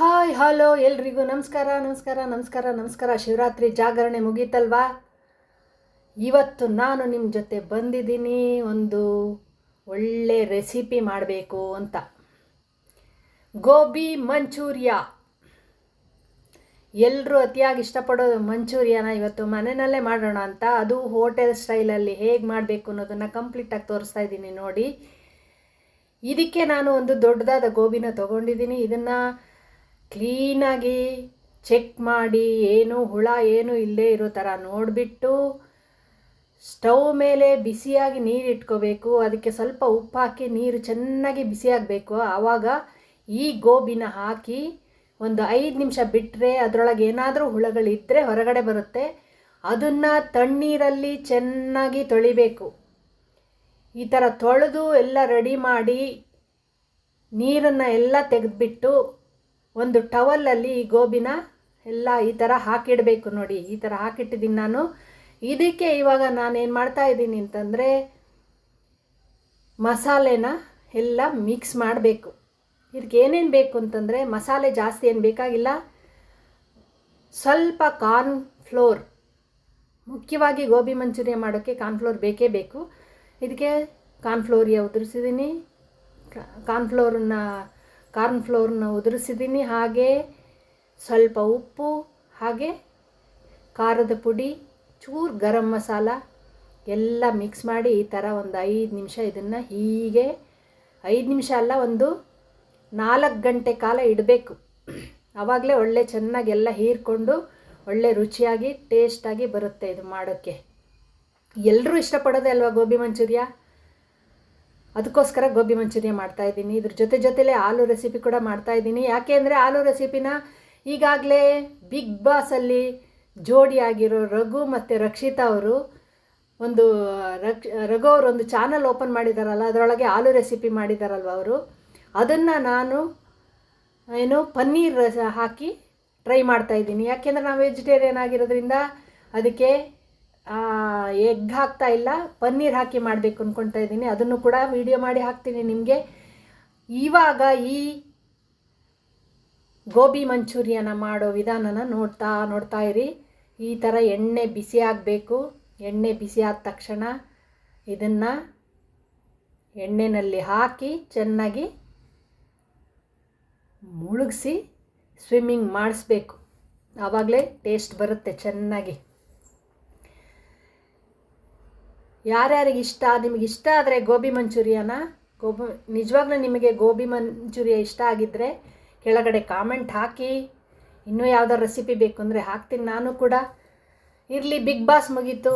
Hi, hello, ಎಲ್ರಿಗೂ ನಮಸ್ಕಾರ ನಮಸ್ಕಾರ ನಮಸ್ಕಾರ ನಮಸ್ಕಾರ. ಶಿವರಾತ್ರಿ ಜಾಗರಣೆ ಮುಗೀತಲ್ವಾ? ಇವತ್ತು ನಾನು ನಿಮ್ಮ ಜೊತೆ ಬಂದಿದ್ದೀನಿ ಒಂದು ಒಳ್ಳೆ ರೆಸಿಪಿ ಮಾಡಬೇಕು ಅಂತ. ಗೋಬಿ ಮಂಚೂರಿಯ. ಎಲ್ಲರೂ ಅತಿಯಾಗಿ ಇಷ್ಟಪಡೋದು ಮಂಚೂರಿಯನ ಇವತ್ತು ಮನೆಯಲ್ಲೇ ಮಾಡೋಣ ಅಂತ. ಅದು ಹೋಟೆಲ್ ಸ್ಟೈಲಲ್ಲಿ ಹೇಗೆ ಮಾಡಬೇಕು ಅನ್ನೋದನ್ನು ಕಂಪ್ಲೀಟಾಗಿ ತೋರಿಸ್ತಾ ಇದ್ದೀನಿ ನೋಡಿ. ಇದಕ್ಕೆ ನಾನು ಒಂದು ದೊಡ್ಡದಾದ ಗೋಬಿನ ತೊಗೊಂಡಿದ್ದೀನಿ. ಇದನ್ನು ಕ್ಲೀನಾಗಿ ಚೆಕ್ ಮಾಡಿ ಏನು ಹುಳ ಏನು ಇಲ್ಲದೇ ಇರೋ ಥರ ನೋಡಿಬಿಟ್ಟು ಸ್ಟವ್ ಮೇಲೆ ಬಿಸಿಯಾಗಿ ನೀರು ಇಟ್ಕೋಬೇಕು. ಅದಕ್ಕೆ ಸ್ವಲ್ಪ ಉಪ್ಪು ಹಾಕಿ ನೀರು ಚೆನ್ನಾಗಿ ಬಿಸಿಯಾಗಬೇಕು. ಆವಾಗ ಈ ಗೋಬಿನ ಹಾಕಿ ಒಂದು ಐದು ನಿಮಿಷ ಬಿಟ್ಟರೆ ಅದರೊಳಗೆ ಏನಾದರೂ ಹುಳಗಳಿದ್ದರೆ ಹೊರಗಡೆ ಬರುತ್ತೆ. ಅದನ್ನು ತಣ್ಣೀರಲ್ಲಿ ಚೆನ್ನಾಗಿ ತೊಳಿಬೇಕು. ಈ ಥರ ತೊಳೆದು ಎಲ್ಲ ರೆಡಿ ಮಾಡಿ ನೀರನ್ನು ಎಲ್ಲ ತೆಗೆದುಬಿಟ್ಟು ಒಂದು ಟವಲಲ್ಲಿ ಈ ಗೋಬಿನ ಎಲ್ಲ ಈ ಥರ ಹಾಕಿಡಬೇಕು ನೋಡಿ. ಈ ಥರ ಹಾಕಿಟ್ಟಿದ್ದೀನಿ ನಾನು. ಇದಕ್ಕೆ ಇವಾಗ ನಾನೇನು ಮಾಡ್ತಾ ಇದ್ದೀನಿ ಅಂತಂದರೆ ಮಸಾಲೆನ ಎಲ್ಲ ಮಿಕ್ಸ್ ಮಾಡಬೇಕು. ಇದಕ್ಕೆ ಏನೇನು ಬೇಕು ಅಂತಂದರೆ ಮಸಾಲೆ ಜಾಸ್ತಿ ಏನು ಬೇಕಾಗಿಲ್ಲ. ಸ್ವಲ್ಪ ಕಾರ್ನ್ ಫ್ಲೋರ್ ಮುಖ್ಯವಾಗಿ ಗೋಬಿ ಮಂಚೂರಿಯ ಮಾಡೋಕ್ಕೆ ಕಾರ್ನ್ಫ್ಲೋರ್ ಬೇಕೇ ಬೇಕು. ಇದಕ್ಕೆ ಕಾರ್ನ್ಫ್ಲೋರಿಯ ಉದುರಿಸಿದ್ದೀನಿ ಕಾರ್ನ್ಫ್ಲೋರನ್ನ ಕಾರ್ನ್ ಫ್ಲೋರ್ನ ಉದುರಿಸಿದ್ದೀನಿ ಹಾಗೆ ಸ್ವಲ್ಪ ಉಪ್ಪು, ಹಾಗೆ ಖಾರದ ಪುಡಿ, ಚೂರು ಗರಂ ಮಸಾಲ ಎಲ್ಲ ಮಿಕ್ಸ್ ಮಾಡಿ ಈ ಥರ ಒಂದು ಐದು ನಿಮಿಷ ಇದನ್ನು ಹೀಗೆ, ಐದು ನಿಮಿಷ ಅಲ್ಲ, ಒಂದು ನಾಲ್ಕು ಗಂಟೆ ಕಾಲ ಇಡಬೇಕು. ಆವಾಗಲೇ ಒಳ್ಳೆ ಚೆನ್ನಾಗಿ ಎಲ್ಲ ಹೀರ್ಕೊಂಡು ಒಳ್ಳೆ ರುಚಿಯಾಗಿ ಟೇಸ್ಟಾಗಿ ಬರುತ್ತೆ ಇದು ಮಾಡೋಕ್ಕೆ. ಎಲ್ಲರೂ ಇಷ್ಟಪಡೋದೇ ಅಲ್ವಾ ಗೋಬಿ ಮಂಚೂರಿಯಾ? ಅದಕ್ಕೋಸ್ಕರ ಗೋಬಿ ಮಂಚೂರಿಯ ಮಾಡ್ತಾ ಇದ್ದೀನಿ. ಇದ್ರ ಜೊತೆ ಜೊತೆಲೇ ಆಲೂ ರೆಸಿಪಿ ಕೂಡ ಮಾಡ್ತಾ ಇದ್ದೀನಿ. ಯಾಕೆ ಅಂದರೆ ಆಲೂ ರೆಸಿಪಿನ ಈಗಾಗಲೇ ಬಿಗ್ ಬಾಸಲ್ಲಿ ಜೋಡಿಯಾಗಿರೋ ರಘು ಮತ್ತು ರಕ್ಷಿತಾ ಅವರು ಒಂದು, ರಕ್ಷ, ರಘು ಅವರು ಒಂದು ಚಾನಲ್ ಓಪನ್ ಮಾಡಿದಾರಲ್ಲ, ಅದರೊಳಗೆ ಆಲೂ ರೆಸಿಪಿ ಮಾಡಿದಾರಲ್ವ ಅವರು? ಅದನ್ನು ನಾನು ಏನು ಪನ್ನೀರ್ ಹಾಕಿ ಟ್ರೈ ಮಾಡ್ತಾ ಇದ್ದೀನಿ. ಯಾಕೆಂದರೆ ನಾವು ವೆಜಿಟೇರಿಯನ್ ಆಗಿರೋದ್ರಿಂದ ಅದಕ್ಕೆ ಎಗ್ ಹಾಕ್ತಾ ಇಲ್ಲ. ಪನ್ನೀರ್ ಹಾಕಿ ಮಾಡಬೇಕು ಅಂದ್ಕೊಳ್ತಾ ಇದ್ದೀನಿ. ಅದನ್ನು ಕೂಡ ವಿಡಿಯೋ ಮಾಡಿ ಹಾಕ್ತೀನಿ ನಿಮಗೆ. ಇವಾಗ ಈ ಗೋಬಿ ಮಂಚೂರಿಯನ ಮಾಡೋ ವಿಧಾನನ ನೋಡ್ತಾ ನೋಡ್ತಾ ಇರಿ. ಈ ಥರ ಎಣ್ಣೆ ಬಿಸಿ ಆಗಬೇಕು. ಎಣ್ಣೆ ಬಿಸಿ ಆದ ತಕ್ಷಣ ಇದನ್ನು ಎಣ್ಣೆಯಲ್ಲಿ ಹಾಕಿ ಚೆನ್ನಾಗಿ ಮುಳುಗಿಸಿ ಸ್ವಿಮ್ಮಿಂಗ್ ಮಾಡಿಸ್ಬೇಕು. ಆವಾಗಲೇ ಟೇಸ್ಟ್ ಬರುತ್ತೆ ಚೆನ್ನಾಗಿ. ಯಾರ್ಯಾರಿಗೆ ಇಷ್ಟ ನಿಮಗೆ ಇಷ್ಟ ಆದರೆ ಗೋಬಿ ಮಂಚೂರಿಯನ? ಗೋಬಿ, ನಿಜವಾಗ್ಲೂ ನಿಮಗೆ ಗೋಬಿ ಮಂಚೂರಿಯ ಇಷ್ಟ ಆಗಿದ್ದರೆ ಕೆಳಗಡೆ ಕಾಮೆಂಟ್ ಹಾಕಿ. ಇನ್ನೂ ಯಾವ್ದಾರು ರೆಸಿಪಿ ಬೇಕು ಅಂದರೆ ಹಾಕ್ತೀನಿ ನಾನು ಕೂಡ. ಇರಲಿ, ಬಿಗ್ ಬಾಸ್ ಮುಗೀತು.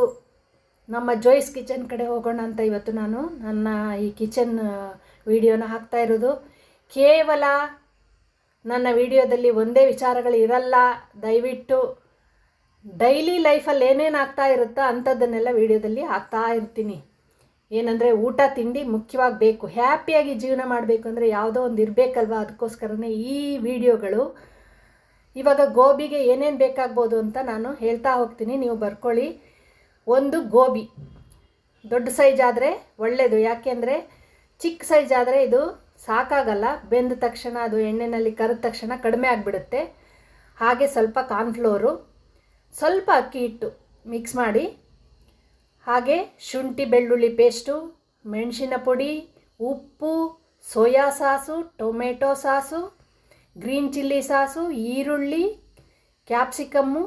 ನಮ್ಮ ಜೋಯ್ಸ್ ಕಿಚನ್ ಕಡೆ ಹೋಗೋಣ ಅಂತ ಇವತ್ತು ನಾನು. ನನ್ನ ಈ ಕಿಚನ್ ವಿಡಿಯೋನ ಹಾಕ್ತಾ ಇರೋದು. ಕೇವಲ ನನ್ನ ವಿಡಿಯೋದಲ್ಲಿ ಒಂದೇ ವಿಚಾರಗಳು ಇರಲ್ಲ. ದಯವಿಟ್ಟು ಡೈಲಿ ಲೈಫಲ್ಲಿ ಏನೇನು ಆಗ್ತಾ ಇರುತ್ತೋ ಅಂಥದ್ದನ್ನೆಲ್ಲ ವೀಡಿಯೋದಲ್ಲಿ ಹಾಕ್ತಾ ಇರ್ತೀನಿ. ಏನಂದರೆ ಊಟ, ತಿಂಡಿ ಮುಖ್ಯವಾಗಿ ಬೇಕು. ಹ್ಯಾಪಿಯಾಗಿ ಜೀವನ ಮಾಡಬೇಕು ಅಂದರೆ ಯಾವುದೋ ಒಂದು ಇರಬೇಕಲ್ವಾ ಅದಕ್ಕೋಸ್ಕರನೇ ಈ ವಿಡಿಯೋಗಳು. ಇವಾಗ ಗೋಬಿಗೆ ಏನೇನು ಬೇಕಾಗ್ಬೋದು ಅಂತ ನಾನು ಹೇಳ್ತಾ ಹೋಗ್ತೀನಿ. ನೀವು ಬರ್ಕೊಳ್ಳಿ. ಒಂದು ಗೋಬಿ. ದೊಡ್ಡ ಸೈಜ್ ಆದರೆ ಒಳ್ಳೆಯದು ಯಾಕೆಂದರೆ ಚಿಕ್ಕ ಸೈಜ್ ಆದರೆ ಇದು ಸಾಕಾಗಲ್ಲ. ಬೆಂದ ತಕ್ಷಣ ಅದು ಎಣ್ಣೆಯಲ್ಲಿ ಕರೆದ ತಕ್ಷಣ ಕಡಿಮೆ ಆಗಿಬಿಡುತ್ತೆ. ಹಾಗೆ ಸ್ವಲ್ಪ ಕಾರ್ನ್ಫ್ಲೋರು. ಸ್ವಲ್ಪ ಅಕ್ಕಿ ಹಿಟ್ಟು ಮಿಕ್ಸ್ ಮಾಡಿ, ಹಾಗೆ ಶುಂಠಿ ಬೆಳ್ಳುಳ್ಳಿ ಪೇಸ್ಟು ಮೆಣಸಿನ ಪುಡಿ, ಉಪ್ಪು, soya sauce, tomato sauce green chilli sauce, ಈರುಳ್ಳಿ ಕ್ಯಾಪ್ಸಿಕಮ್ಮು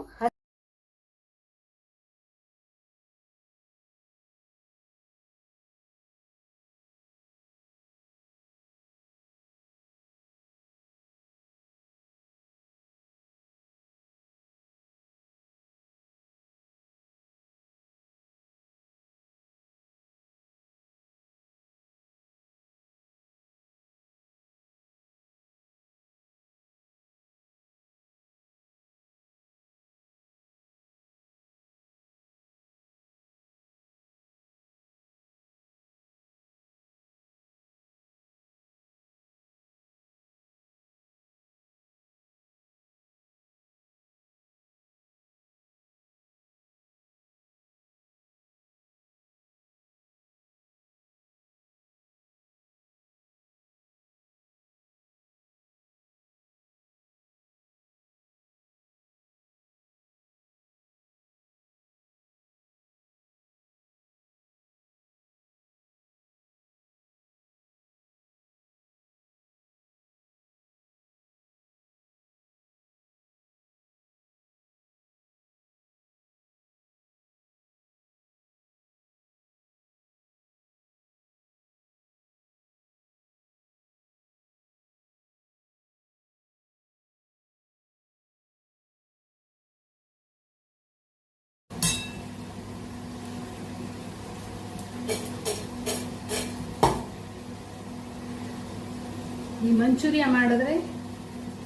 ಮಂಚೂರಿಯ ಮಾಡಿದ್ರೆ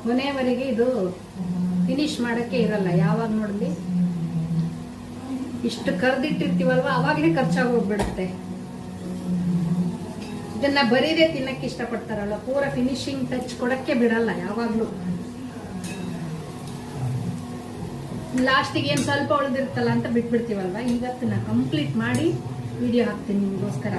ಕೊನೆಯವರೆಗೆ ಇದು ಫಿನಿಶ್ ಮಾಡೋಕ್ಕೆ ಇರಲ್ಲ. ಯಾವಾಗ ನೋಡಲಿ? ಇಷ್ಟು ಕರೆದಿಟ್ಟಿರ್ತೀವಲ್ವ? ಅವಾಗಲೇ ಖರ್ಚಾಗಿ ಹೋಗ್ಬಿಡುತ್ತೆ. ಇದನ್ನ ಬರೀದೇ ತಿನ್ನಕ್ಕೆ ಇಷ್ಟಪಡ್ತಾರಲ್ಲ ಪೂರ ಫಿನಿಶಿಂಗ್ ಟಚ್ ಕೊಡಕ್ಕೆ ಬಿಡಲ್ಲ, ಯಾವಾಗಲೂ. ಲಾಸ್ಟಿಗೆ ಏನು ಸ್ವಲ್ಪ ಉಳಿದಿರ್ತಲ್ಲ ಅಂತ ಬಿಟ್ಬಿಡ್ತೀವಲ್ವ? ಇವತ್ತು ನಾ ಕಂಪ್ಲೀಟ್ ಮಾಡಿ ವಿಡಿಯೋ ಹಾಕ್ತೀನಿ ನಿಮಗೋಸ್ಕರ.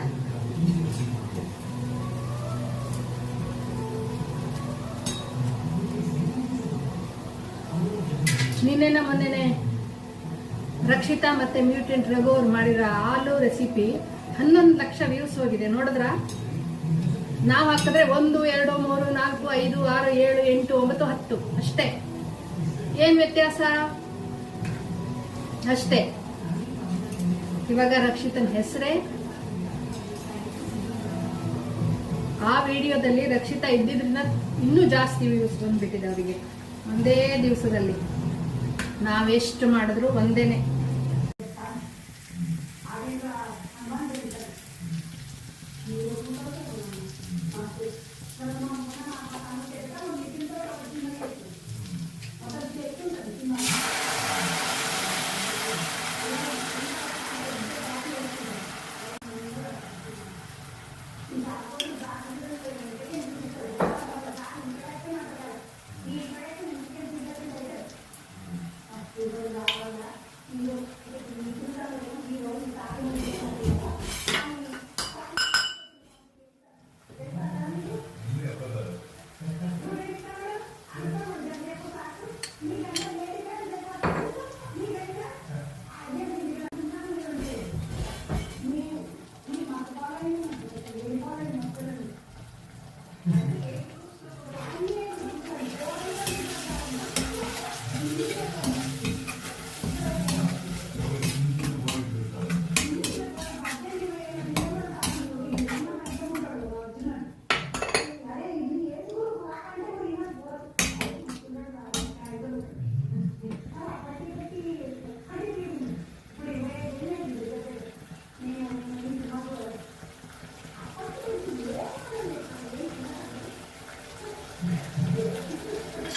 ನಿನ್ನೆನ ಮೊನ್ನೆನೆ ರಕ್ಷಿತಾ ಮತ್ತೆ ಮ್ಯೂಟೆಂಟ್ ರಘು ಅವ್ರು ಮಾಡಿರೋ ಹಾಲು ರೆಸಿಪಿ ಹನ್ನೊಂದು ಲಕ್ಷ ವ್ಯೂಸ್ ಹೋಗಿದೆ, ನೋಡಿದ್ರ? ನಾವು ಹಾಕಿದ್ರೆ ಒಂದು, ಎರಡು, ಮೂರು, ನಾಲ್ಕು, ಐದು, ಆರು, ಏಳು, ಎಂಟು, ಒಂಬತ್ತು, ಹತ್ತು. ಅಷ್ಟೇ. ಏನ್ ವ್ಯತ್ಯಾಸ? ಅಷ್ಟೇ. ಇವಾಗ ರಕ್ಷಿತನ ಹೆಸರೇ? ಆ ವಿಡಿಯೋದಲ್ಲಿ ರಕ್ಷಿತಾ ಇದ್ದಿದ್ರಿಂದ ಇನ್ನೂ ಜಾಸ್ತಿ ವ್ಯೂಸ್ ಬಂದ್ಬಿಟ್ಟಿದೆ ಅವರಿಗೆ. ಒಂದೇ ದಿವಸದಲ್ಲಿ. ನಾವೆಷ್ಟು ಮಾಡಿದ್ರು ಒಂದೇನೆ.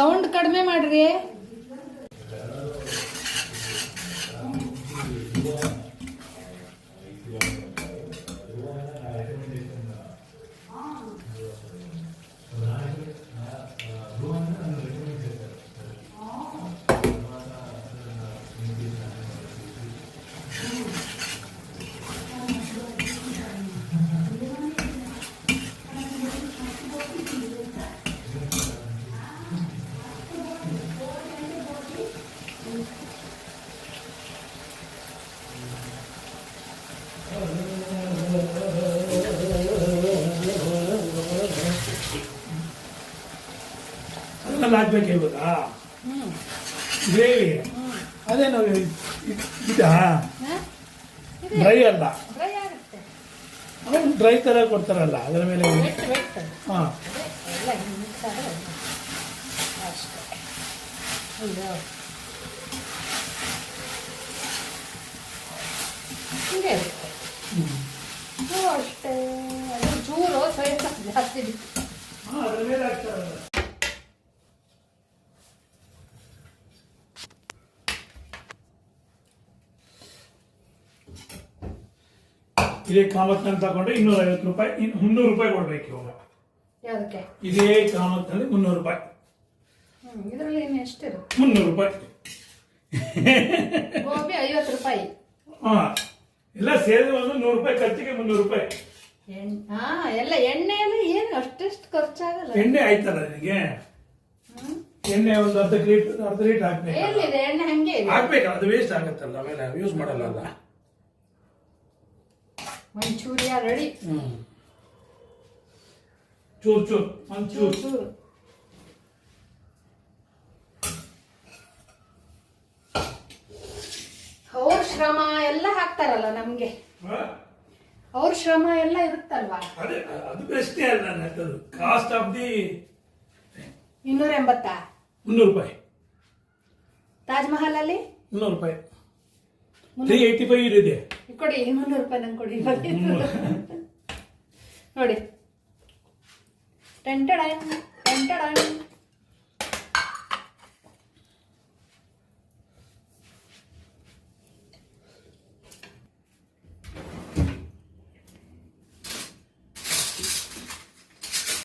ಸೌಂಡ್ ಕಡಿಮೆ ಮಾಡ್ರಿ. ಹಾಕ್ಬೇಕು ಇವಾಗ ಗ್ರೇವಿ ಅದೇ ನಾವು ಇದಾ ಡ್ರೈ ಅಲ್ಲ. ಡ್ರೈ ಆಗುತ್ತೆ. ಅವ್ನು ಡ್ರೈ ತರ ಕೊಡ್ತಾರಲ್ಲ ಅದರ ಮೇಲೆ ಹಾಂ. ಅಷ್ಟೇ. ಚೂರು ಜಾಸ್ತಿ ಅದ್ರ ಮೇಲೆ ಹಾಕ್ತಾರಲ್ಲ ಇದೇ ಕಾಮತ್ನಲ್ಲಿ ತಗೊಂಡ್ರೆ ಇನ್ನೂರ ಐವತ್ತು ರೂಪಾಯಿ ಇನ್ನು ಮುನ್ನೂರು ರೂಪಾಯಿ ಕೊಡ್ಬೇಕು ಇವಾಗ. ಯಾವುದಕ್ಕೆ? ಇದೇ ಕಾಮತ್ನಲ್ಲಿ ಮುನ್ನೂರು ರೂಪಾಯಿ. ಇದರಲ್ಲಿ ಏನು ಮುನ್ನೂರು ರೂಪಾಯಿ. ಗೋಬಿ ಐವತ್ತು ರೂಪಾಯಿ. ಹಾ ಎಲ್ಲ ಸೇರಿ ಒಂದು ನೂರು ರೂಪಾಯಿ ಖರ್ಚಿಗೆ ಮುನ್ನೂರು ರೂಪಾಯಿ. ಎಣ್ಣೆ ಹಾಂ ಎಲ್ಲ ಎಣ್ಣೆ ಏನು ಅಷ್ಟೆಷ್ಟು ಖರ್ಚಾಗಲ್ಲ. ಎಣ್ಣೆ ಆಯ್ತಲ್ಲ ನಿನಗೆ? ಎಣ್ಣೆ ಒಂದು ಅರ್ಧ ಲೀಟರ್ ಅರ್ಧ ಲೀಟರ್ ಹಾಕ್ಬೇಕು? ಎಲ್ಲಿದೆ? ಎಣ್ಣೆ ಹಂಗೆ ಇದೆ ಹಾಕ್ಬೇಕಲ್ಲ ಅದು ವೇಸ್ಟ್ ಆಗುತ್ತಲ್ಲ ಆಮೇಲೆ ಯೂಸ್ ಮಾಡಲ್ಲ ಅಲ್ಲ? Manchuria ready hmm. ಚೂರ್ ಚೂರು ಒಂಚೂರು ಚೂರು. ಅವ್ರ ಶ್ರಮ ಎಲ್ಲ ಹಾಕ್ತಾರಲ್ಲ ನಮ್ಗೆ? ಅವ್ರ ಶ್ರಮ ಎಲ್ಲ ಇರುತ್ತಲ್ವಾ? ಅದೇ ಅದು ಪ್ರಶ್ನೆ ಅಲ್ಲ ನಾನು ಕಾಸ್ಟ್ ಆಫ್ ದಿ ಇನ್ನೂರ ಎಂಬತ್ತಾ? ಮುನ್ನೂರು ರೂಪಾಯಿ. ತಾಜ್ ಮಹಲ್ ಅಲ್ಲಿ? ಮುನ್ನೂರು ರೂಪಾಯಿ. ತ್ರೀ ಏಯ್ಟಿ ಫೈವ್ ಇದೆ ಕೊಡಿ ಮುನ್ನೂರು ರೂಪಾಯಿ ನಂಗೆ ಕೊಡಿ ನೋಡಿ. ಟೆಂಟೆಡ್ ಟೆಂಟಡನ್